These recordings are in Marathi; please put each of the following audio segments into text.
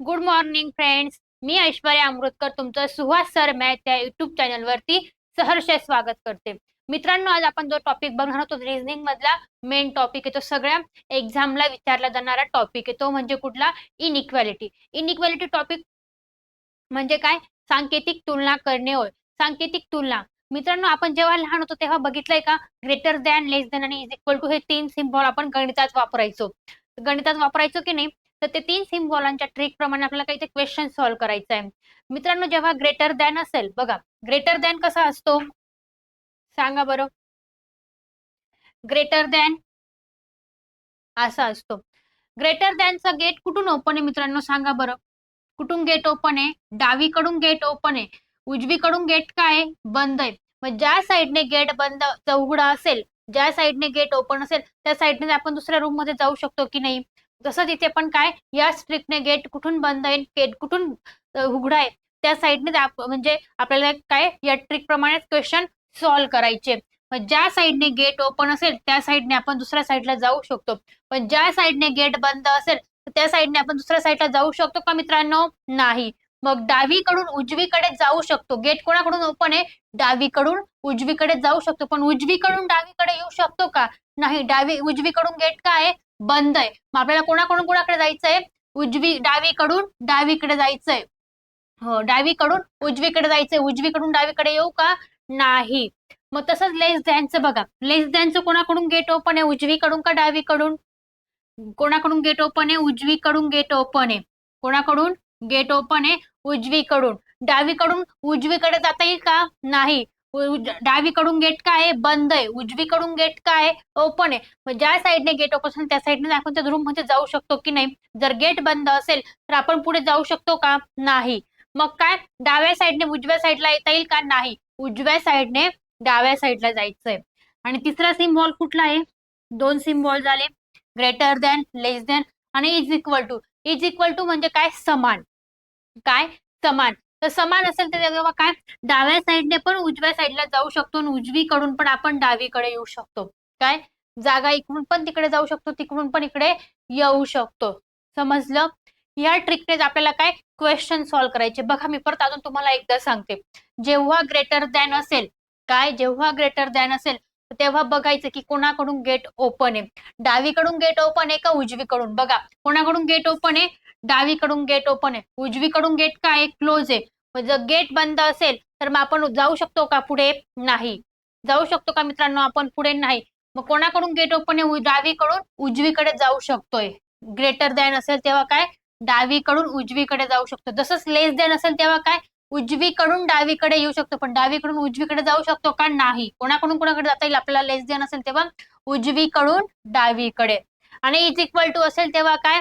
गुड मॉर्निंग फ्रेंड्स मी ऐश्वर्या अमृतकर तुमचं सुहास सर मॅथ या युट्यूब चॅनलवरती सहर्ष स्वागत करते. मित्रांनो आज आपण जो टॉपिक बघणार आहोत रिजनिंग रिझनिंग मधला मेन टॉपिक आहे. तो सगळ्या एक्झामला विचारला जाणारा टॉपिक आहे. तो म्हणजे कुठला? इनइक्वॅलिटी इनइक्वॅलिटी टॉपिक म्हणजे काय? सांकेतिक तुलना करणे होय. सांकेतिक तुलना. मित्रांनो आपण जेव्हा लहान होतो तेव्हा बघितलंय का? ग्रेटर दॅन लेस दॅन आणि इज इक्वल टू हे तीन सिम्बॉल आपण गणितात वापरायचो. गणितात वापरायचो की नाही? तर ते तीन सिम्बॉलांच्या ट्रिक प्रमाणे आपल्याला काही ते क्वेश्चन सॉल्व्ह करायचं आहे. मित्रांनो जेव्हा ग्रेटर दॅन असेल बघा ग्रेटर दॅन कसा असतो? सांगा बरं. ग्रेटर दॅन असा असतो. ग्रेटर दॅनचा गेट कुठून ओपन आहे मित्रांनो? सांगा बरं. कुठून गेट ओपन आहे? डावीकडून गेट ओपन आहे. उजवीकडून गेट काय बंद आहे. मग ज्या साईडने गेट बंद चौघडा असेल ज्या साईडने गेट ओपन असेल त्या साईडने आपण दुसऱ्या रूममध्ये जाऊ शकतो की नाही? जसं तिथे पण काय या स्ट्रिकने गेट कुठून बंद आहे गेट कुठून उघडा आहे त्या साईडने म्हणजे आपल्याला काय या ट्रिक प्रमाणेच क्वेश्चन सॉल्व्ह करायचे. ज्या साईडने गेट ओपन असेल त्या साईडने आपण दुसऱ्या साईडला जाऊ शकतो. पण ज्या साईडने गेट बंद असेल त्या साईडने आपण दुसऱ्या साईडला जाऊ शकतो का मित्रांनो? नाही. मग डावीकडून उजवीकडे जाऊ शकतो. गेट कोणाकडून ओपन आहे? डावीकडून उजवीकडे जाऊ शकतो. पण उजवीकडून डावीकडे येऊ शकतो का? नाही. डावी उजवीकडून गेट काय आहे? बंद आहे. मग आपल्याला कोणाकडून कोणाकडे जायचंय? उजवी डावीकडून डावीकडे जायचंय. हो डावीकडून उजवीकडे जायचंय. उजवीकडून डावीकडे येऊ का? नाही. मग तसंच लेस दॅनचं बघा. लेस दॅनचं कोणाकडून गेट ओपन आहे? उजवीकडून का डावीकडून? कोणाकडून गेट ओपन आहे? उजवीकडून गेट ओपन आहे. कोणाकडून? गेट ओपन आहे. उजवीकडून. डावीकडून उजवीकडे जाता येईल का? नाही. डावीकडून गेट काय आहे? बंद आहे. उजवीकडून गेट काय आहे? ओपन आहे. मग ज्या साईडने गेट ओपन असेल त्या साईडने आपण त्या रूममध्ये जाऊ शकतो की नाही? जर गेट बंद असेल तर आपण पुढे जाऊ शकतो का? नाही. मग काय? डाव्या साईडने उजव्या साईडला येता येईल का? नाही. उजव्या साईडने डाव्या साईडला जायचंय. आणि तिसरा सिम्बॉल कुठला आहे? दोन सिम्बॉल झाले. ग्रेटर दॅन लेस दॅन आणि is equal to is equal to म्हणजे काय? समान. काय? समान. तर समान असेल तर तेव्हा काय? डाव्या साईडने पण उजव्या साईडला जाऊ शकतो आणि उजवीकडून पण आपण डावीकडे येऊ शकतो. काय? जागा इकडून पण तिकडे जाऊ शकतो तिकडून पण इकडे येऊ शकतो. समजलं? या ट्रिकने आपल्याला काय? क्वेश्चन सॉल्व्ह करायचे. बघा मी परत अजून तुम्हाला एकदा सांगते. जेव्हा ग्रेटर दॅन असेल काय? जेव्हा ग्रेटर दॅन असेल तेव्हा बघायचं की कोणाकडून गेट ओपन आहे. डावीकडून गेट ओपन आहे का उजवीकडून? बघा कोणाकडून गेट ओपन आहे? डावीकडून गेट ओपन आहे. उजवीकडून गेट काय क्लोज आहे. जर गेट बंद असेल तर मग आपण जाऊ शकतो का पुढे? नाही. जाऊ शकतो का मित्रांनो आपण पुढे? नाही. मग कोणाकडून गेट ओपन आहे? डावीकडून उजवीकडे जाऊ शकतोय. ग्रेटर दॅन असेल तेव्हा काय? डावीकडून उजवीकडे जाऊ शकतो. जसंच लेस दॅन असेल तेव्हा काय? उजवीकडून डावीकडे येऊ शकतो. पण डावीकडून उजवीकडे जाऊ शकतो का? नाही. कोणाकडून कोणाकडे जाता येईल? आपल्याला लेस दॅन असेल तेव्हा उजवीकडून डावीकडे. आणि इज इक्वल टू असेल तेव्हा काय?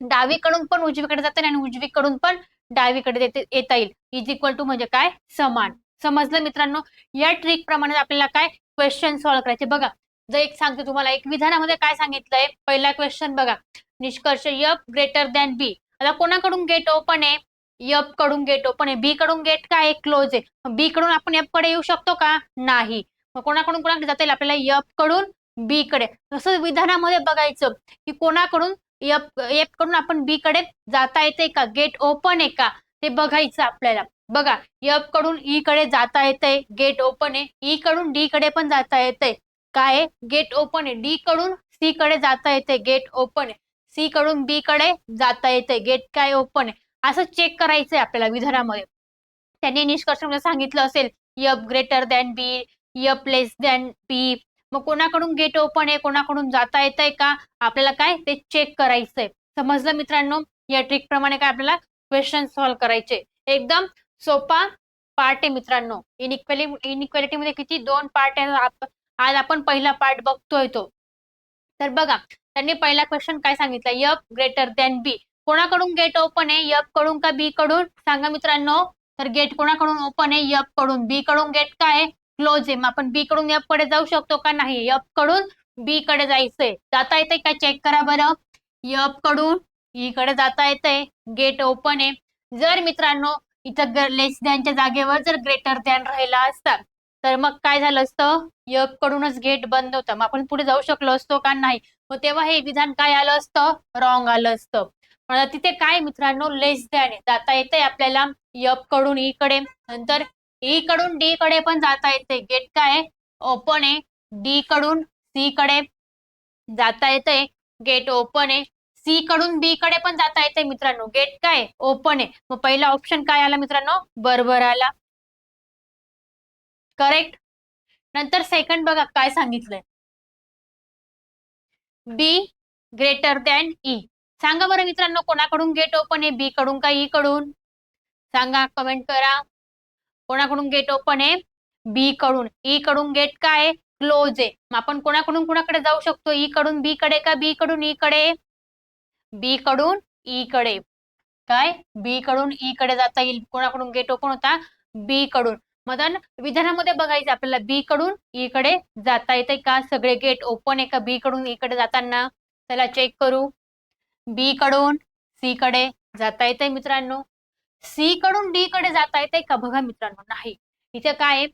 डावीकडून पण उजवीकडे जाता येईल आणि उजवीकडून पण डावीकडे येता येईल. इज इक्वल टू म्हणजे काय? समान. समजलं मित्रांनो? या ट्रिक प्रमाणे आपल्याला काय? क्वेश्चन सॉल्व्ह करायचे. बघा जर एक सांगते तुम्हाला एक विधानामध्ये काय सांगितलंय? पहिला क्वेश्चन बघा. निष्कर्ष यप ग्रेटर दॅन बी आता कोणाकडून गेट ओपन आहे? यपकडून गेट ओपन आहे. बी कडून गेट काय क्लोज आहे. बी कडून आपण एफकडे येऊ शकतो का? नाही. मग कोणाकडून कोणाकडे जाता येईल? आपल्याला यपकडून बी कडे. तसंच विधानामध्ये बघायचं की कोणाकडून एफ एफकडून आपण बी कडे जाता येते का? गेट ओपन आहे का? ते बघायचं आपल्याला. बघा एफकडून ई कडे जाता येते गेट ओपन आहे. ई कडून डी कडे पण जाता येते काय गेट ओपन आहे. डी कडून सी कडे जाता येते गेट ओपन आहे. सी कडून बी कडे जाता येते गेट काय ओपन आहे? असं चेक करायचंय आपल्याला विधानामध्ये. त्यांनी निष्कर्ष सांगितलं असेल P greater than B P less than B मग कोणाकडून गेट ओपन आहे कोणाकडून जाता येत आहे का? आपल्याला काय? ते चेक करायचंय. समजलं मित्रांनो? या ट्रिक प्रमाणे काय आपल्याला क्वेश्चन सॉल्व्ह करायचे. एकदम सोपा पार्ट आहे मित्रांनो. इनइक्वॅलिटी इनइक्वॅलिटी मध्ये किती दोन पार्ट आहे आज आपण पहिला पार्ट बघतोय तो. तर बघा त्यांनी पहिला क्वेश्चन काय सांगितलं? यप ग्रेटर दॅन बी कोणाकडून गेट ओपन आहे? यपकडून का बी कडून? सांगा मित्रांनो. तर गेट कोणाकडून ओपन आहे? यपकडून. बी कडून गेट काय क्लोज आहे मग आपण बी कडून एफकडे जाऊ शकतो का नाही? एफकडून बी कडे जायचंय. जाता येते का? चेक करा बरं. एफकडून ई कडे जाता येते गेट ओपन आहे. जर मित्रांनो इथं लेस दॅनच्या जागेवर जर ग्रेटर दॅन राहिला असता तर मग काय झालं असतं? एफ कडूनच गेट बंद होतं. मग आपण पुढे जाऊ शकलो असतो का नाही? मग तेव्हा हे विधान काय आलं असतं? रॉंग आलं असतं. तिथे काय मित्रांनो? लेस दॅन जाता येते आपल्याला यपकडून e इकडे नंतर ई कडून डी कडे पण जाता येते. गेट काय ओपन आहे. डी कडून सी कडे जाता येते. गेट ओपन आहे. सी कडून बी कडे पण जाता येते मित्रांनो. गेट काय ओपन आहे. मग पहिला ऑप्शन काय आला मित्रांनो? बरोबर आला. करेक्ट. नंतर सेकंड बघा काय सांगितलंय. B greater than E. सांगा बरं मित्रांनो कोणाकडून गेट ओपन आहे? बी कडून का ई कडून? सांगा कमेंट करा. कोणाकडून गेट ओपन आहे? बी कडून. ई कडून गेट काय क्लोज आहे. मग आपण कोणाकडून कोणाकडे जाऊ शकतो? ई कडून बी कडे का? बी कडून ई कडे बी कडून ई कडे काय? बी कडून ई कडे जाता येईल. कोणाकडून गेट ओपन होता? बी कडून. मदन विधानामध्ये बघायचं आपल्याला. बी कडून ई कडे जाता येते का? सगळे गेट ओपन आहे का? बी कडून ई कडे जाताना? चला चेक करू. बी कडून सी कडे जाता येते मित्रांनो. सी कडून डी कडे जाता येते का बघा मित्रांनो? नाही. इथे काय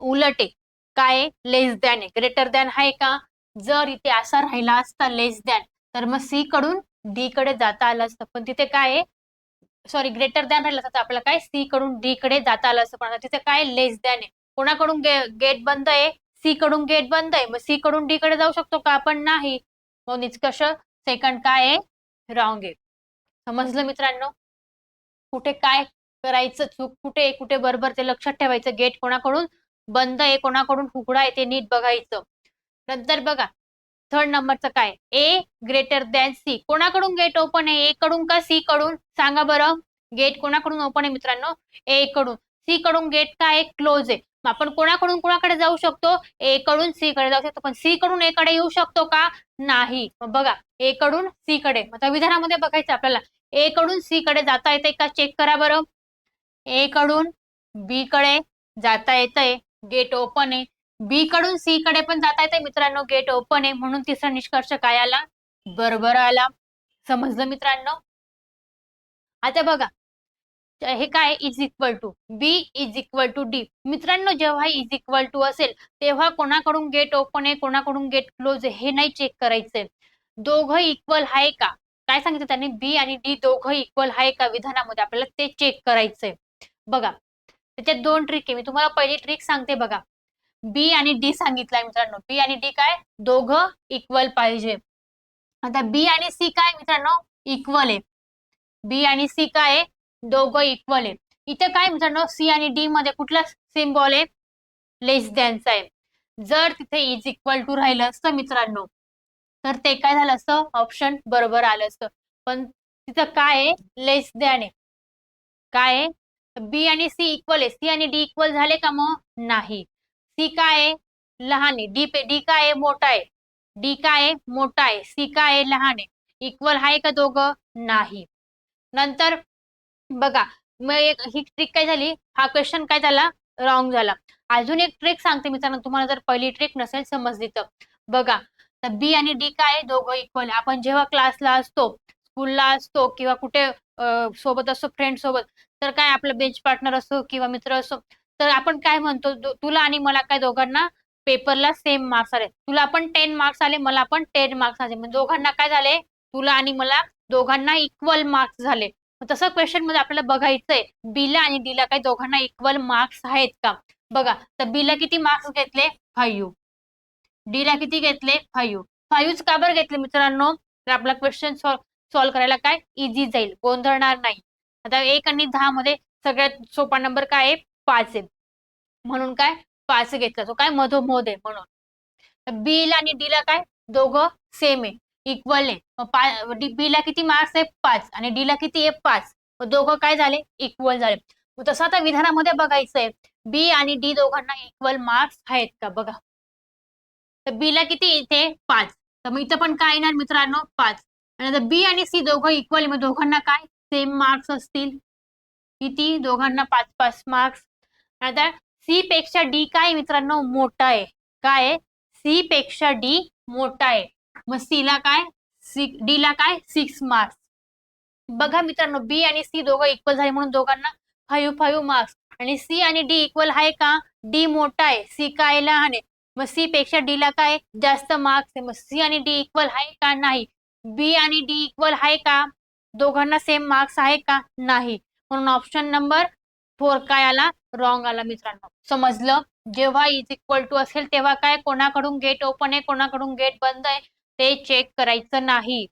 उलट आहे. काय लेस दॅन आहे. ग्रेटर दॅन आहे का? जर इथे असा राहिला असता लेस दॅन तर मग सी कडून डी कडे जाता आलं असतं. पण तिथे काय आहे? सॉरी ग्रेटर दॅन राहिलं असतं. तर आपल्याला काय? सी कडून डी कडे जाता आलं असतं. पण तिथे काय? लेस दॅन आहे. कोणाकडून गेट बंद आहे? सी कडून गेट बंद आहे. मग सी कडून डी कडे जाऊ शकतो का आपण? नाही. मग निष्कर्ष सेकंड काय आहे? रॉंग आहे. समजलं मित्रांनो? कुठे काय करायचं चूक कुठे आहे, कुठे बरोबर ते लक्षात ठेवायचं गेट कोणाकडून बंद आहे कोणाकडून उघडा आहे ते नीट बघायचं. नंतर बघा थर्ड नंबरचं काय? ए ग्रेटर दॅन सी कोणाकडून गेट ओपन आहे? ए कडून का सी कडून? सांगा बरं. गेट कोणाकडून ओपन आहे मित्रांनो? ए कडून. सी कडून गेट काय क्लोज आहे. मग आपण कोणाकडून कोणाकडे जाऊ शकतो? ए कडून सी कडे जाऊ शकतो. पण सी कडून ए कडे येऊ शकतो का? नाही. मग बघा ए कडून सी कडे. मग विधानामध्ये बघायचं आपल्याला. ए कडून सी कडे जाता येते का? चेक करा बरं. ए कडून बी कडे जाता येतंय. गेट ओपन आहे बी कडून सी कडे पण जाता येते मित्रांनो. गेट ओपन आहे म्हणून तिसरा निष्कर्ष काय आला? बरोबर आला. समजलं मित्रांनो? आता बघा. हे काय is equal to B is equal to D मित्रांनो जेव्हा इज इक्वल टू असेल तेव्हा कोणाकडून गेट ओपन आहे कोणाकडून गेट क्लोज आहे हे नाही चेक करायचंय. दोघं इक्वल आहे का? काय सांगितलं त्यांनी? बी आणि डी दोघं इक्वल आहे का विधानामध्ये आपल्याला ते चेक करायचंय. बघा त्याच्यात दोन ट्रिक आहे. मी तुम्हाला पहिली ट्रिक सांगते बघा. बी आणि डी सांगितलंय मित्रांनो. बी आणि डी काय? दोघं इक्वल पाहिजे. आता बी आणि सी काय मित्रांनो? इक्वल आहे. बी आणि सी काय दोघं इक्वल आहे. इथे काय मित्रांनो? सी आणि डी मध्ये कुठला सिम्बॉल आहे? लेस दॅनचा आहे. जर तिथे इज इक्वल टू राहिलं असतं मित्रांनो तर ते काय झालं असतं? ऑप्शन बरोबर आलं असतं. पण तिथं काय आहे? लेस दॅन आहे. काय आहे? बी आणि सी इक्वल आहे. सी आणि डी इक्वल झाले का मग? नाही. सी काय आहे? लहान आहे. डी पे डी काय आहे? मोठा आहे. डी काय आहे? मोठा आहे. सी काय आहे? लहान आहे. इक्वल आहे का दोघं? नाही. नंतर बघा मग एक ही ट्रिक काय झाली? हा क्वेश्चन काय झाला? रॉंग झाला. अजून एक ट्रिक सांगते मित्रांनो. तुम्हाला जर पहिली ट्रिक नसेल समजली तर. बघा तर बी आणि डी काय दोघं इक्वल आपण जेव्हा क्लासला असतो स्कूलला असतो किंवा कुठे सोबत असतो फ्रेंड सोबत तर काय आपलं बेंच पार्टनर असो किंवा मित्र असो तर आपण काय म्हणतो? तुला आणि मला काय दोघांना पेपरला सेम मार्क्स आले तुला पण टेन मार्क्स आले मला पण टेन मार्क्स आले. म्हणजे दोघांना काय झाले? तुला आणि मला दोघांना इक्वल मार्क्स झाले. तसं क्वेश्चनमध्ये आपल्याला बघायचंय बीला आणि डीला काही दोघांना इक्वल मार्क्स आहेत का? बघा तर बीला किती मार्क्स घेतले? फाईव्ह डीला किती घेतले? फाईव्ह फाईव्ह का बरं घेतले मित्रांनो? तर आपला क्वेश्चन सॉल्व्ह करायला काय? इझी जाईल. गोंधळणार नाही. आता एक आणि दहा मध्ये सगळ्यात सोपा नंबर काय आहे? पाच आहे. म्हणून काय? पाच घेतला. तो काय? मधोमध आहे म्हणून. बीला आणि डीला काय? दोघं सेम आहे. इक्वल आहे. बी ला किती मार्क्स आहे? पाच. आणि डी ला किती आहे? पाच. दोघं काय झाले? इक्वल झाले. तसं आता विधानामध्ये बघायचंय. बी आणि डी दोघांना इक्वल मार्क्स आहेत का? बघा. तर बी ला किती इथे पाच. तर मग इथं पण काय येणार मित्रांनो? पाच. आणि आता बी आणि सी दोघं इक्वल मग दोघांना काय? सेम मार्क्स असतील. किती? दोघांना पाच पाच मार्क्स आता सी पेक्षा डी काय मित्रांनो? मोठा आहे. काय सी पेक्षा डी मोठा आहे. मग सी ला काय? सी डी ला काय? सिक्स मार्क्स बघा मित्रांनो बी आणि सी दोघं इक्वल झाले म्हणून दोघांना फाईव्ह फाईव्ह मार्क्स आणि सी आणि डी इक्वल आहे का? डी मोठा आहे. सी काय लहान आहे. मग सी पेक्षा डी ला काय? जास्त मार्क्स आहे. मग सी आणि डी इक्वल आहे का नाही? बी आणि डी इक्वल आहे का? दोघांना सेम मार्क्स आहे का? नाही. म्हणून ऑप्शन नंबर फोर काय आला? रॉंग आला मित्रांनो. समजलं? जेव्हा इज इक्वल टू असेल तेव्हा काय? कोणाकडून गेट ओपन आहे कोणाकडून गेट बंद आहे ते चेक करायचं नाही.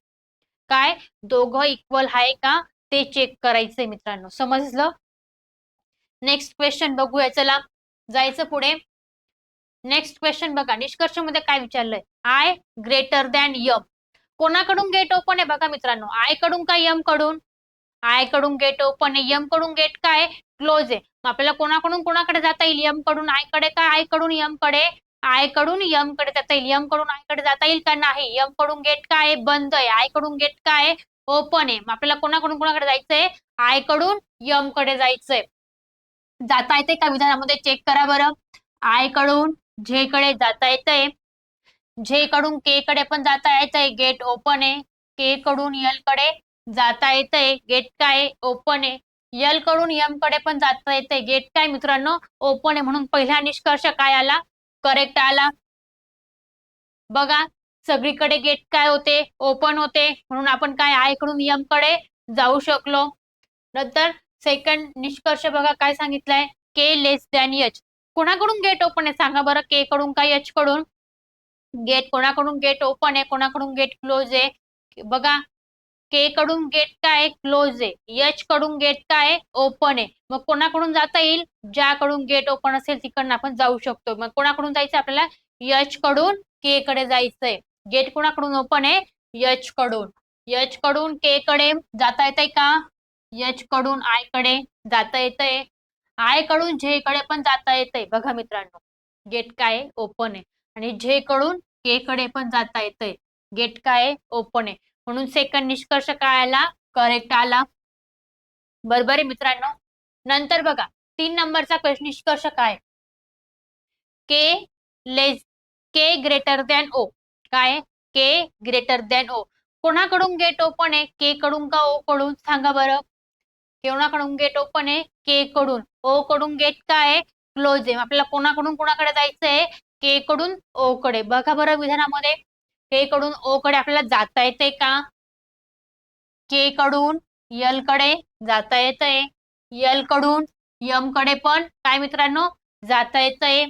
काय? दोघं इक्वल आहे का? ते चेक करायचंय मित्रांनो. समजलं? नेक्स्ट क्वेश्चन बघूया. चला जायचं पुढे. नेक्स्ट क्वेश्चन बघा. निष्कर्षमध्ये काय विचारलंय? आय ग्रेटर दॅन यम कोणाकडून गेट ओपन आहे बघा मित्रांनो? आयकडून का यमकडून? आयकडून गेट ओपन आहे. यमकडून गेट काय? क्लोज आहे. मग आपल्याला कोणाकडून कोणाकडे जाता येईल? यमकडून आयकडे काय आयकडून यमकडे? आयकडून यमकडे जाता येईल. यमकडून आयकडे जाता येईल का नाही? यमकडून गेट काय? बंद आहे. आयकडून गेट काय? ओपन आहे. मग आपल्याला कोणाकडून कोणाकडे जायचंय? आयकडून यमकडे जायचंय. जाता येते का विधानामध्ये? चेक करा बरं. आयकडून झे कडे जाता येतंय झे कडून के कडे पण जाता येतंय गेट ओपन आहे. के कडून यलकडे जाता येतंय गेट काय ओपन आहे. यलकडून यमकडे पण जाता येतंय गेट काय मित्रांनो ओपन आहे म्हणून पहिला निष्कर्ष काय आला? करेक्ट आला. बघा सगळीकडे गेट काय होते? ओपन होते. म्हणून आपण काय आयकडून यमकडे जाऊ शकलो. नंतर सेकंड निष्कर्ष बघा काय सांगितलंय? के लेस दॅन यच कोणाकडून गेट ओपन आहे? सांगा बरं के कडून काय एच कडून? गेट कोणाकडून गेट ओपन आहे? कोणाकडून गेट क्लोज आहे? बघा के कडून गेट काय क्लोज आहे? एच कडून गेट काय ओपन आहे? मग कोणाकडून जाता येईल? ज्याकडून गेट ओपन असेल तिकडनं आपण जाऊ शकतो. मग कोणाकडून जायचं आपल्याला? यच कडून के कडे जायचंय. गेट कोणाकडून ओपन आहे? यच कडून. यच कडून के कडे जाता येतंय का? यच कडून आयकडे जाता येतंय. आयकडून झे कडे पण जाता येतंय बघा मित्रांनो. गेट काय ओपन आहे. आणि झे कडून के कडे पण जाता येतंय. गेट काय ओपन आहे. म्हणून सेकंड निष्कर्ष काय आला करेक्ट आला. बरोबर आहे मित्रांनो? नंतर बघा तीन नंबरचा क्वेश्चन निष्कर्ष काय? K less K greater than O काय? के ग्रेटर दॅन ओ कोणाकडून गेट ओपन आहे? के कडून का ओ कडून? सांगा बरं. कोणाकडून गेट ओपन आहे? के कडून. ओ कडून गेट काय आहे? क्लोज आहे. आपल्याला कोणाकडून कोणाकडे जायचंय के कडून ओ कडे. बघा बरं विधानामध्ये. के कडून ओ कडे आपल्याला जाता येतंय का? के कडून यलकडे जाता येतंय. यलकडून यमकडे पण काय मित्रांनो? जाता येतंय.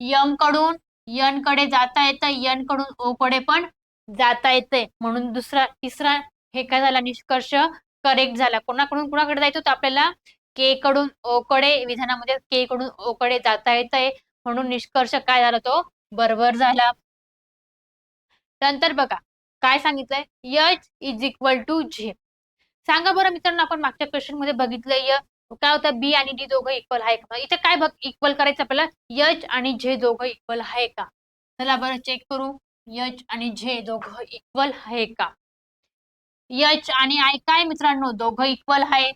यमकडून यनकडे जाता येतंय. यनकडून ओ कडे पण जाता येतंय. म्हणून दुसरा तिसरा हे काय झाला? निष्कर्ष. करेक्ट झाला. कोणाकडून कुणाकडे जायचं होतं आपल्याला? के कडून ओकडे विधानामध्ये के कडून ओकडे जाता येतंय म्हणून निष्कर्ष काय झाला तो? बरोबर झाला. नंतर बघा काय सांगितलंय? यच इज इक्वल टू झे सांगा बरं मित्रांनो आपण मागच्या क्वेश्चनमध्ये बघितलंय काय होतं? बी आणि डी दोघं इक्वल आहे का? इथे काय बघ इक्वल करायचं आपल्याला? यच आणि झे दोघं इक्वल आहे का? चला बरं चेक करू. यच आणि झे दोघं इक्वल आहे का? यच आणि आय काय मित्रांनो? दोघं इक्वल आहे.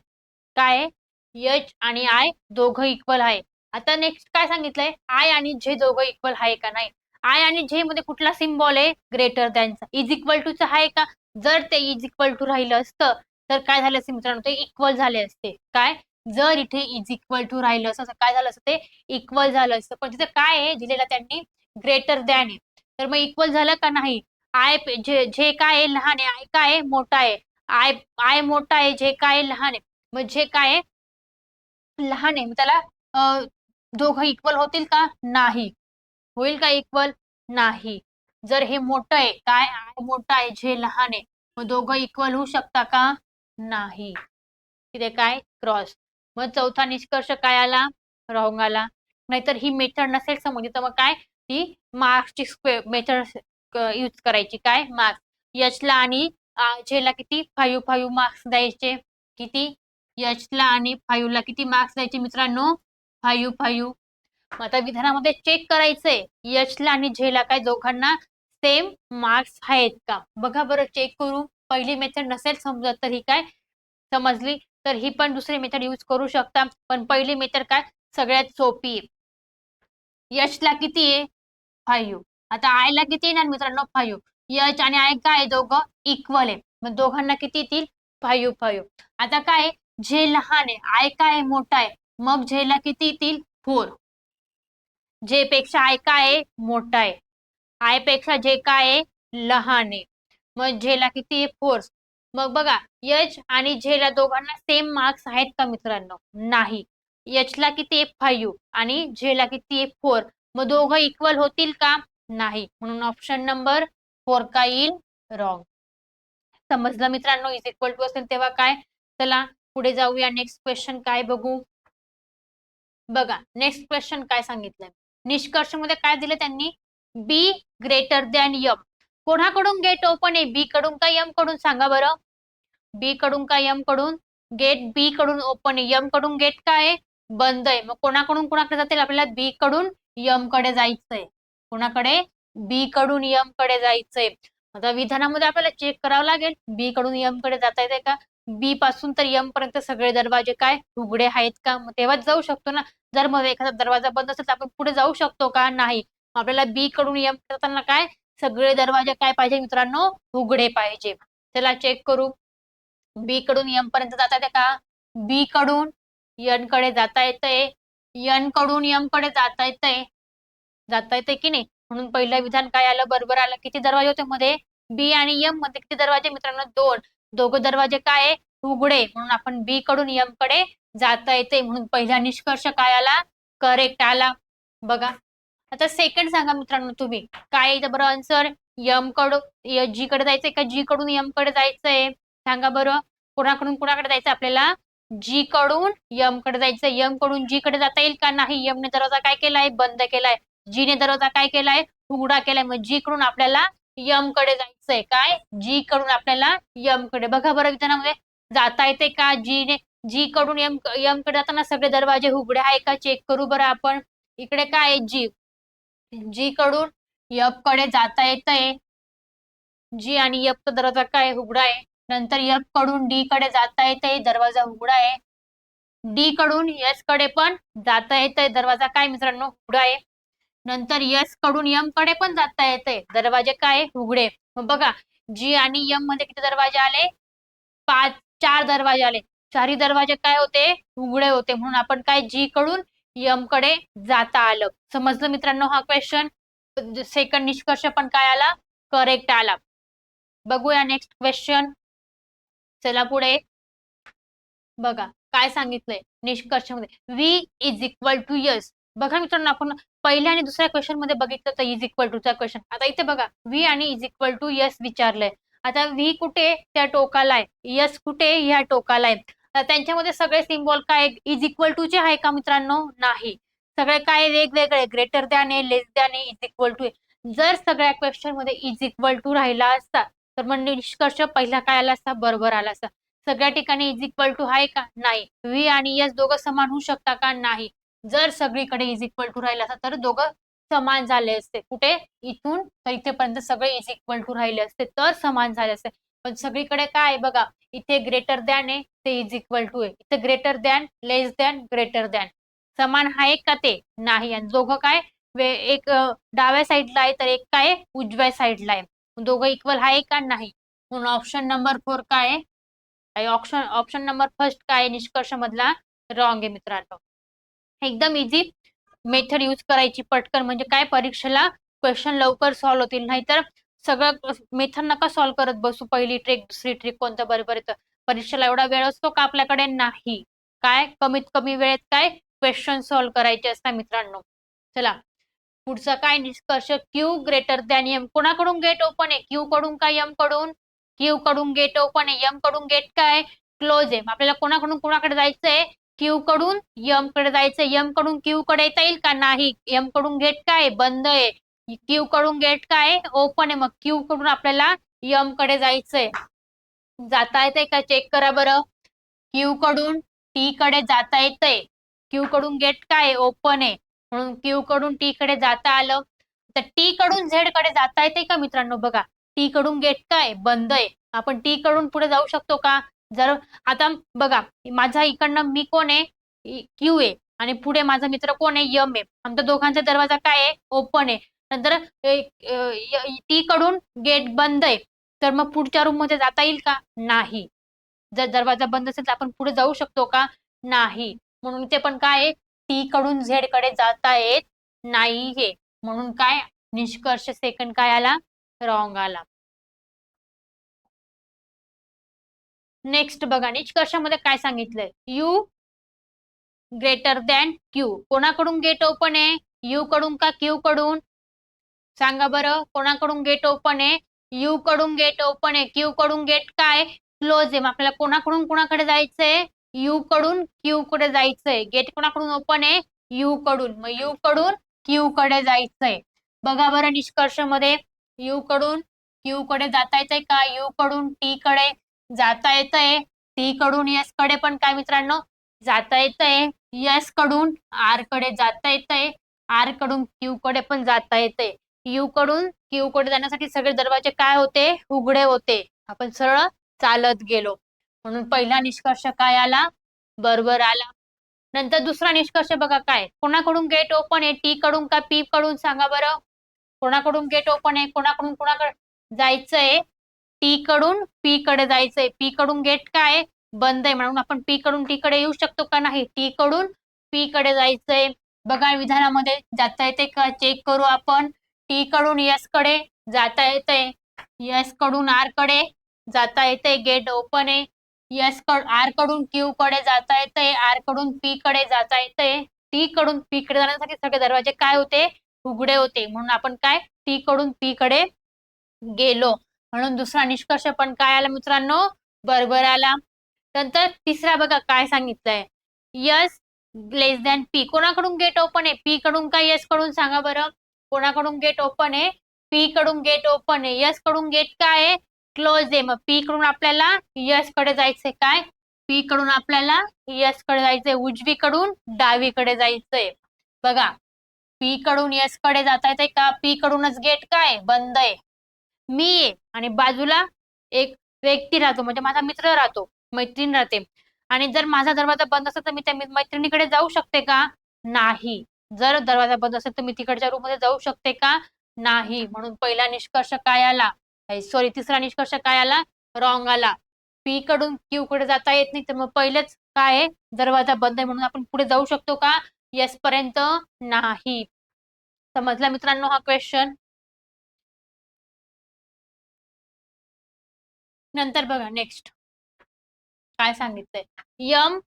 काय? यच आणि आय दोघं इक्वल आहे. आता नेक्स्ट काय सांगितलंय? आय आणि झे दोघं इक्वल आहे का नाही? आय आणि झे मध्ये कुठला सिम्बॉल आहे? ग्रेटर दॅनचा इज इक्वल टू चा आहे का? जर ते इज इक्वल टू राहिलं असतं तर काय झालं असते मित्रांनो? ते इक्वल झाले असते. काय? जर इथे इज इक्वल टू राहिलं असं काय झालं असतं? ते इक्वल झालं असतं. पण तिथे काय आहे दिलेला त्यांनी ग्रेटर दॅन आहे. तर मग इक्वल झालं का नाही? आय जे जे काय लहान आहे आय काय मोठा आहे आय आय मोठा आहे जे काय लहान आहे मग जे काय लहान आहे मग त्याला दोघं इक्वल होतील का? नाही. होईल का इक्वल नाही. जर हे मोठं आहे काय आय मोठं आहे जे लहान आहे मग दोघं इक्वल होऊ शकता का? नाही. तिथे काय? क्रॉस मग चौथा निष्कर्ष काय आला? रॉंग आला. नाहीतर ही मेथड नसेल समजली तर मग काय? ती मार्क्सची स्क्वेअर मेथड यूज करायची काय? मार्क्स यचला आणि झेला किती? फाईव्ह फाईव्ह मार्क्स द्यायचे. किती? यचला आणि फाईव्हला किती मार्क्स द्यायचे मित्रांनो? फाईव्ह फाईव्ह आता विधानामध्ये चेक करायचंय. यचला आणि झेला काय दोघांना सेम मार्क्स आहेत का? बघा बरं चेक करू. पहिली मेथड नसेल समजत तर ही काय? समजली. तर ही पण दुसरी मेथड यूज करू शकता. पण पहिली मेथड काय? सगळ्यात सोपी. आहे यशला किती आहे? फाईव्ह आता आयला किती येणार मित्रांनो? फायू यच आणि आय काय दोघं? इक्वल आहे. मग दोघांना किती येतील? फायू फायू आता काय जे लहान आहे आय काय मोठा आहे. मग झेला किती येतील? फोर जे पेक्षा आय काय आहे? मोठा आहे. आयपेक्षा जे काय आहे? लहान आहे. मग झेला किती आहे? फोर मग बघा यच आणि झेला दोघांना सेम मार्क्स आहेत का मित्रांनो? नाही. यचला किती आहे? फायू आणि झेला किती आहे? फोर मग दोघं इक्वल होतील का? नाही. म्हणून ऑप्शन नंबर फोर का येईल? रॉंग समजलं मित्रांनो? इज इक्वल टू असेल तेव्हा काय? चला पुढे जाऊया. नेक्स्ट क्वेश्चन काय बघू? बघा नेक्स्ट क्वेश्चन काय सांगितलंय? निष्कर्षमध्ये काय दिलं त्यांनी? बी ग्रेटर दॅन यम कोणाकडून गेट ओपन आहे? बी कडून का यमकडून? सांगा बरं. बी कडून का यमकडून? गेट बी कडून ओपन आहे. यमकडून गेट काय आहे? बंद आहे. मग कोणाकडून कोणाकडे जातील? आपल्याला बी कडून यमकडे जायचंय. कोणाकडे? बी कडून यमकडे जायचंय. आता विधानामध्ये आपल्याला चेक करावं लागेल. बी कडून यमकडे जाता येते का? बी पासून तर यम पर्यंत सगळे दरवाजे काय? उघडे आहेत का? मग तेव्हाच जाऊ शकतो ना. जर मग एखादा दरवाजा बंद असेल तर आपण पुढे जाऊ शकतो का? नाही. आपल्याला बी कडून यम करताना काय? सगळे दरवाजे काय पाहिजे मित्रांनो? उघडे पाहिजे. त्याला चेक करू. बी कडून यम पर्यंत जाता येते का? बी कडून यनकडे जाता येतंय. यनकडून यमकडे जाता येतंय. जाता येते की नाही? म्हणून पहिलं विधान काय आलं? बरोबर आलं. किती दरवाजे होते मध्ये? बी आणि यममध्ये किती दरवाजे? मित्रांनो दोन. दोघं दरवाजे काय उघडे. म्हणून आपण बी कडून यमकडे जाता येते म्हणून पहिला निष्कर्ष काय आला? करेक्ट आला. बघा. आता सेकंड सांगा मित्रांनो तुम्ही. काय येतं बरं आन्सर यमकडून जी कडे जायचंय का? जी कडून यमकडे जायचंय? सांगा बरं. कोणाकडून कोणाकडे जायचं आपल्याला? जी कडून यमकडे जायचं यमकडून जी कडे जाता येईल का नाही? यमने दरवाजा काय केलाय? बंद केलाय. जीने दरवाजा काय केलाय? उघडा केलाय. मग जी कडून आपल्याला यमकडे जायचंय काय? जी कडून आपल्याला यमकडे. बघा बरं विधानामध्ये जाता येते का जीने? जी कडून यम यमकडे जाताना सगळे दरवाजे उघडे आहे का? चेक करू बरं आपण. इकडे काय जी जी. कडून यपकडे जाता येतंय. जी आणि यप दरवाजा काय? उघडा आहे. नंतर यपकडून डी कडे जाता येतय. दरवाजा उघडा आहे. डी कडून यसकडे पण जाता येतय. दरवाजा काय मित्रांनो? उघडा आहे. नंतर यसकडून यमकडे पण जाता येते. दरवाजे काय? उघडे. बघा जी आणि यममध्ये किती दरवाजे आले? पाच चार दरवाजे आले. चारही दरवाजे काय होते? उघडे होते. म्हणून आपण काय जी कडून यमकडे जाता आलं. समजलं मित्रांनो हा क्वेश्चन सेकंड निष्कर्ष पण काय आला? करेक्ट आला. बघूया नेक्स्ट क्वेश्चन चला पुढे. बघा काय सांगितलंय? निष्कर्षमध्ये V is equal to S बघा मित्रांनो आपण पहिल्या आणि दुसऱ्या क्वेश्चनमध्ये बघितलं तर इज इक्वल टू चा क्वेश्चन आता इथे बघा व्ही आणि इज इक्वल टू यस विचारलंय. आता व्ही कुठे त्या टोकाला आहे? यस कुठे ह्या टोकाला आहे? त्यांच्यामध्ये सगळे सिम्बॉल काय इज इक्वल टू चे आहे का मित्रांनो? नाही. सगळे काय वेगवेगळे. ग्रेटर दॅन आहे लेस दॅन आहे इज इक्वल टू जर सगळ्या क्वेश्चनमध्ये इज इक्वल टू राहिला असता तर मग निष्कर्ष पहिला काय आला असता? बरोबर आला असता. सगळ्या ठिकाणी इज इक्वल टू आहे का? नाही. व्ही आणि यस दोघं समान होऊ शकता का? नाही. जर सगळीकडे इज इक्वल टू राहिला असता तर दोघं समान झाले असते. कुठे? इथून तर इथेपर्यंत सगळे इज इक्वल टू राहिले असते तर समान झाले असते. पण सगळीकडे काय बघा इथे ग्रेटर दॅन आहे ते इज इक्वल टू आहे. इथे greater than less than greater than समान आहे का ते? नाही. आणि दोघं काय? एक डाव्या साईडला आहे तर एक काय उजव्या साईडला आहे. दोघं इक्वल आहे का? नाही. म्हणून ऑप्शन नंबर फोर काय आहे? ऑप्शन ऑप्शन नंबर फर्स्ट काय निष्कर्ष मधला रॉंग आहे मित्रांनो. एकदम इझी मेथड यूज करायची पटकन. म्हणजे काय परीक्षेला क्वेश्चन लवकर सॉल्व्ह होतील. नाहीतर सगळं मेथड नका सॉल्व्ह करत बसू. पहिली ट्रिक दुसरी ट्रिक कोणतं बरोबर येतं परीक्षेला एवढा वेळ असतो का आपल्याकडे नाही. काय? कमीत कमी वेळेत काय क्वेश्चन सॉल्व्ह करायचे असतात मित्रांनो. चला. पुढचा काय? निष्कर्ष क्यू ग्रेटर दॅन एम कोणाकडून गेट ओपन आहे? क्यू कडून काय एमकडून? क्यू कडून गेट ओपन आहे. एमकडून गेट काय? क्लोज आहे. आपल्याला कोणाकडून कोणाकडे जायचंय? क्यू कडून यमकडे जायचं यमकडून क्यू कडे येता येईल का नाही? यमकडून गेट काय बंद आहे. क्यू कडून गेट काय ओपन आहे. मग क्यू कडून आपल्याला यमकडे जायचंय. जाता येतंय का? चेक करा बरं. क्यू कडून टी कडे जाता येतंय. क्यू कडून गेट काय ओपन आहे. म्हणून क्यू कडून टी कडे जाता आलं. तर टी कडून झेडकडे जाता येते का मित्रांनो? बघा. टी कडून गेट काय बंद आहे. आपण टी कडून पुढे जाऊ शकतो का? जर आता बघा माझा इकडनं मी कोण आहे? क्यू आहे. आणि पुढे माझा मित्र कोण आहे? यम आहे. आमच्या दोघांचा दरवाजा काय आहे? ओपन आहे. नंतर टी कडून गेट बंद आहे. तर मग पुढच्या रूममध्ये जाता येईल का? नाही. जर दरवाजा बंद असेल तर आपण पुढे जाऊ शकतो का? नाही. म्हणून ते पण काय आहे? टी कडून झेडकडे जाता येत नाही हे म्हणून काय? निष्कर्ष सेकंड काय आला? रॉंग आला. नेक्स्ट बघा निष्कर्षामध्ये काय सांगितलंय? यू ग्रेटर दॅन क्यू कोणाकडून गेट ओपन आहे? यू कडून का क्यू कडून? सांगा बरं कोणाकडून गेट ओपन आहे? यू कडून गेट ओपन आहे. क्यू कडून गेट काय? क्लोज आहे. मग आपल्याला कोणाकडून कोणाकडे जायचंय? यू कडून क्यू कडे जायचंय. गेट कोणाकडून ओपन आहे? यू कडून. मग यू कडून क्यू कडे जायचंय. बघा बरं निष्कर्षमध्ये यू कडून क्यू कडे जाता येतंय का? यू कडून टी कडे. जाता येतंय. टी कडून एसकडे पण काय मित्रांनो? जाता येतंय. एसकडून आरकडे जाता येतंय. आरकडून क्यू कडे पण जाता येतंय. यू कडून क्यू कडे जाण्यासाठी सगळे दरवाजे काय होते? उघडे होते. आपण सरळ चालत गेलो. म्हणून पहिला निष्कर्ष काय आला? बरोबर आला. नंतर दुसरा निष्कर्ष बघा काय? कोणाकडून गेट ओपन आहे? टी कडून का पी कडून सांगा बरं. कोणाकडून गेट ओपन आहे? कोणाकडून कोणाकडे जायचंय? टी कडून पी कडे जायचंय. पी कडून गेट काय बंद आहे. म्हणून आपण पी कडून टी कडे येऊ शकतो का नाही? टी कडून पी कडे जायचंय. बघा विधानामध्ये जाता येते का? चेक करू आपण. टी कडून यसकडे जाता येतंय यसकडून आरकडे जाता येते. गेट ओपन आहे. यस कड आरकडून क्यू कडे जाता येतंय आरकडून पी कडे जाता येतंय टी कडून पी कडे जाण्यासाठी सगळे दरवाजे काय होते? उघडे होते. म्हणून आपण काय? टी कडून पी कडे गेलो. म्हणून दुसरा निष्कर्ष पण काय आला मित्रांनो? बरोबर आला. नंतर तिसरा बघा काय सांगितलंय. यस लेस दॅन पी कोणाकडून गेट ओपन आहे? पी कडून का यसकडून सांगा बरं. कोणाकडून गेट ओपन आहे? पी कडून गेट ओपन आहे. यसकडून गेट काय आहे? क्लोज आहे. मग पी कडून आपल्याला यसकडे जायचंय काय? पी कडून आपल्याला यसकडे जायचंय. उजवीकडून डावीकडे जायचंय. बघा. पी कडून यसकडे जाता येते का? पी कडूनच गेट काय? बंद आहे. मी आहे आणि बाजूला एक व्यक्ती राहतो म्हणजे माझा मित्र राहतो मैत्रीण राहते. आणि जर माझा दरवाजा बंद असेल तर मी त्या मैत्रिणीकडे जाऊ शकते का? नाही. जर दरवाजा बंद असेल तर मी तिकडच्या रूममध्ये जाऊ शकते का? नाही. म्हणून पहिला निष्कर्ष काय आला? सॉरी तिसरा निष्कर्ष काय आला? रॉंग आला. पी कडून क्यू कडे जाता येत नाही. तर मग पहिलेच काय आहे? दरवाजा बंद आहे म्हणून आपण पुढे जाऊ शकतो का? येस पर्यंत नाही. समजला मित्रांनो हा क्वेश्चन नंतर बघा नेक्स्ट काय सांगितलंय? यम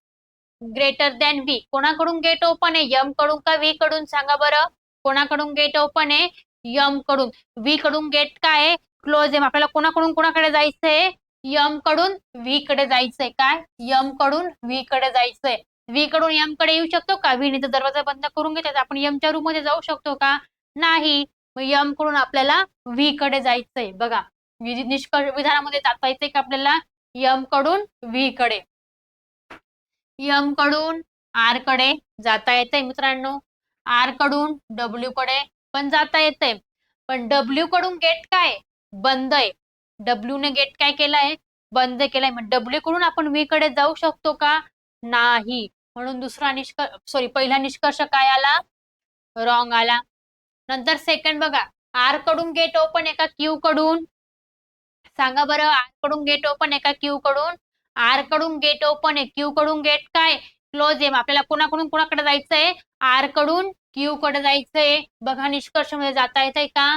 ग्रेटर दॅन व्ही कोणाकडून गेट ओपन आहे? यमकडून का व्ही कडून? सांगा बरं. कोणाकडून गेट ओपन आहे? यमकडून. व्ही कडून गेट काय आहे? क्लोज आहे. आपल्याला कोणाकडून कोणाकडे जायचंय? यमकडून व्ही कडे जायचंय. काय? यमकडून व्ही कडे जायचंय. व्ही कडून यमकडे येऊ शकतो का? व्हीने तर दरवाजा बंद करून घेतात आपण यमच्या रूममध्ये जाऊ शकतो का? नाही. यमकडून आपल्याला व्ही कडे जायचंय. बघा. निष्कर्ष विधानामध्ये जाता येते का आपल्याला यमकडून व्ही कडे. यमकडून आरकडे जाता येते मित्रांनो. आरकडून डब्ल्यू कडे पण जाता येते पण डब्ल्यू कडून गेट काय? बंद आहे. डब्ल्यू ने गेट काय केलाय? बंद केलाय. मग डब्ल्यू कडून आपण व्ही कडे जाऊ शकतो का? नाही. म्हणून दुसरा निष्कर्ष सॉरी पहिला निष्कर्ष काय आला? रॉंग आला. नंतर सेकंड बघा. आरकडून गेट ओपन आहे का? क्यू कडून. सांगा बरं आरकडून गेट ओपन आहे का क्यू कडून? आरकडून गेट ओपन आहे. क्यू कडून गेट काय? क्लोज आहे. आपल्याला कोणाकडून कोणाकडे जायचंय? आरकडून क्यू कडे जायचंय. बघा निष्कर्षमध्ये जाता येतंय का?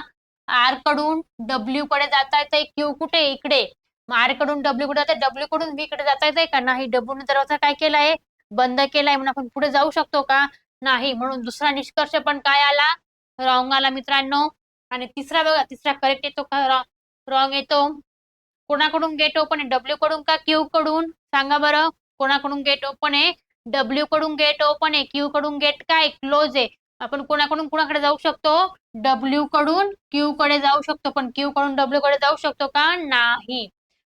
आरकडून डब्ल्यू कडे जाता येतंय. क्यू कुठे? इकडे. आरकडून डब्ल्यू कडे जाते डब्ल्यू कडून व्ही कडे जाता येतंय का? नाही. डब्ल्यू ने दरवाजा काय केलाय? बंद केलाय म्हणून आपण पुढे जाऊ शकतो का? नाही. म्हणून दुसरा निष्कर्ष पण काय आला? रॉंग आला मित्रांनो. आणि तिसरा बघा तिसरा करेक्ट येतो का? रॉंग येतो. कोणाकडून गेट ओपन आहे? डब्ल्यू कडून का क्यू कडून? सांगा बरं. कोणाकडून गेट ओपन आहे? डब्ल्यू कडून गेट ओपन आहे. क्यू कडून गेट काय? क्लोज आहे. आपण कोणाकडून कुणाकडे जाऊ शकतो? डब्ल्यू कडून क्यू कडे जाऊ शकतो. पण क्यू कडून डब्ल्यू कडे जाऊ शकतो का? नाही.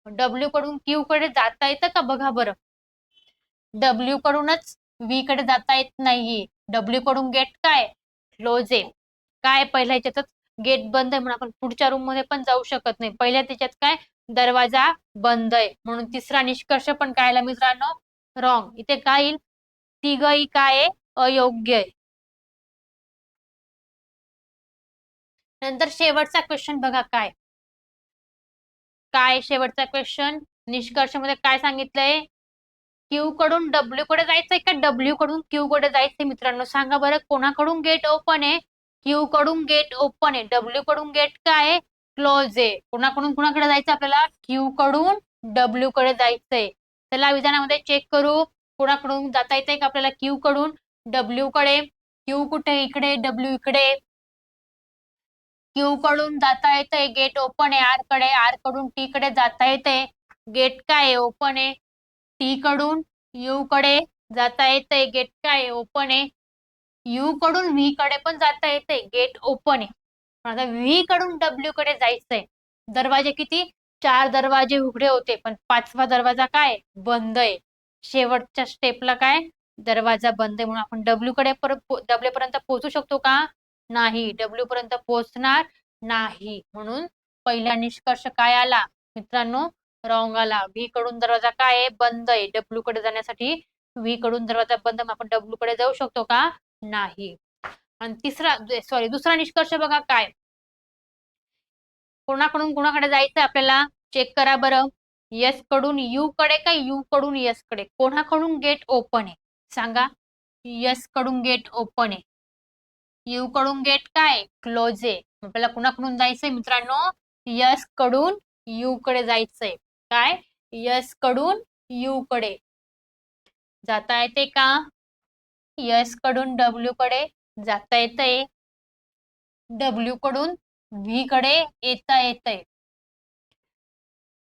डब्ल्यू कडून क्यू कडे जाता येतं का? बघा बरं. डब्ल्यू कडूनच व्ही कडे जाता येत नाहीये. डब्ल्यू कडून गेट काय? क्लोज आहे. काय? पहिल्या ह्याच्यातच गेट बंद आहे म्हणून आपण पुढच्या रूममध्ये पण जाऊ शकत नाही. पहिल्या त्याच्यात काय? दरवाजा बंद आहे. म्हणून तिसरा निष्कर्ष पण काय मित्रांनो? रॉंग इथे काय येईल? तिघही काय अयोग्य आहे. नंतर शेवटचा क्वेश्चन बघा काय. काय शेवटचा क्वेश्चन निष्कर्षमध्ये काय सांगितलंय? क्यू कडून डब्ल्यू कडे जायचंय का डब्ल्यू कडून क्यू कडे जायचंय मित्रांनो? सांगा बरं. कोणाकडून गेट ओपन आहे? क्यू कडून गेट ओपन आहे. डब्ल्यू कडून गेट काय क्लोज आहे. कोणाकडून कुणाकडे जायचं आपल्याला? क्यू कडून डब्ल्यू कडे जायचंय. चला विधानामध्ये चेक करू. कोणाकडून जाता येतंय का आपल्याला क्यू कडून? डब्ल्यू कडे. क्यू कुठे? इकडे. डब्ल्यू इकडे. क्यू कडून जाता येतंय. गेट ओपन आहे आरकडे. आरकडून टी कडे जाता येतंय. गेट काय ओपन आहे. टी कडून यू कडे जाता येतंय. गेट काय ओपन आहे. यू कडून व्ही कडे पण जाता येतंय. गेट ओपन आहे. पण आता व्ही कडून डब्ल्यू कडे जायचंय. दरवाजे किती? चार दरवाजे उघडे होते पण पाचवा दरवाजा काय? बंद आहे. शेवटच्या स्टेपला काय? दरवाजा बंद आहे म्हणून आपण डब्ल्यू कडे डब्ल्यू पर्यंत पोहोचू शकतो का? नाही. डब्ल्यू पर्यंत पोहोचणार नाही. म्हणून पहिला निष्कर्ष काय आला? मित्रांनो रॉंग आला. व्ही कडून दरवाजा काय? आहे बंद आहे. डब्ल्यू कडे जाण्यासाठी व्ही कडून दरवाजा बंद आपण डब्ल्यू कडे जाऊ शकतो का? नाही. आणि तिसरा सॉरी दुसरा निष्कर्ष बघा काय? कोणाकडून कोणाकडे जायचं आपल्याला? चेक करा बरं. यसकडून यू कडे का यू कडून यसकडे? कोणाकडून गेट ओपन आहे? सांगा. यसकडून गेट ओपन आहे. यू कडून गेट काय? क्लोज आहे. आपल्याला कुणाकडून जायचंय मित्रांनो? यसकडून यू कडे जायचंय. काय? यसकडून यू कडे. जाता येते का? यसकडून डब्ल्यू कडे. जाता येतंय. डब्ल्यू कडून व्ही कडे येता येतंय.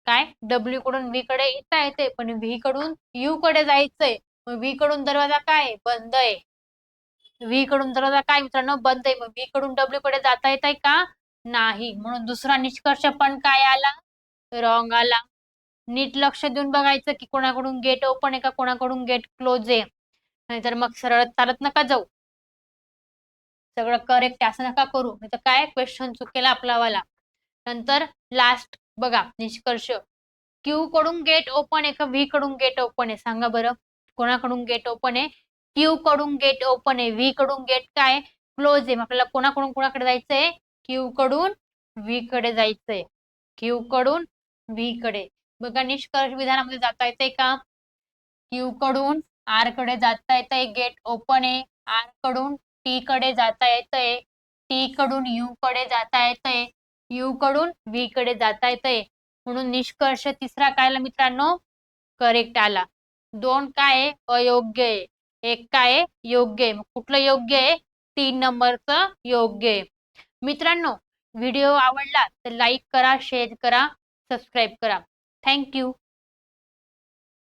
काय? डब्ल्यू कडून व्ही कडे येता येते पण व्ही कडून यू कडे जायचंय. मग व्ही कडून दरवाजा काय? बंद आहे. व्ही कडून दरवाजा काय मित्रांनो? बंद आहे. मग व्ही कडून डब्ल्यू कडे जाता येत आहे का? नाही. म्हणून दुसरा निष्कर्ष पण काय आला? रॉंग आला. नीट लक्ष देऊन बघायचं की कोणाकडून गेट ओपन आहे का? कोणाकडून गेट क्लोज आहे? नाहीतर मग सरळ चालत नका जाऊ. सगळं करेक्ट असं नका करू. नाही तर काय क्वेश्चन चुकेला आपलावाला? नंतर लास्ट बघा निष्कर्ष. क्यू कडून गेट ओपन आहे का व्ही कडून गेट ओपन आहे? सांगा बरं. कोणाकडून गेट ओपन आहे? क्यू कडून गेट ओपन आहे. व्ही कडून गेट काय क्लोज आहे. आपल्याला कोणाकडून कोणाकडे जायचंय? क्यू कडून व्ही कडे जायचंय. क्यू कडून व्ही कडे. बघा निष्कर्ष विधानामध्ये जाता येते का? क्यू कडून आरकडे जाता येतंय. गेट ओपन आहे. आरकडून टी कडे जाता येतंय टी कडून यू कडे जाता येतंय यू कडून व्ही कडे जाता येतंय. म्हणून निष्कर्ष तिसरा काय मित्रांनो? करेक्ट आला. दोन काय? अयोग्य आहे. एक काय? योग्य आहे. कुठलं योग्य आहे? तीन नंबरचं योग्य आहे. मित्रांनो व्हिडिओ आवडला तर लाईक करा शेअर करा सबस्क्राईब करा. थँक्यू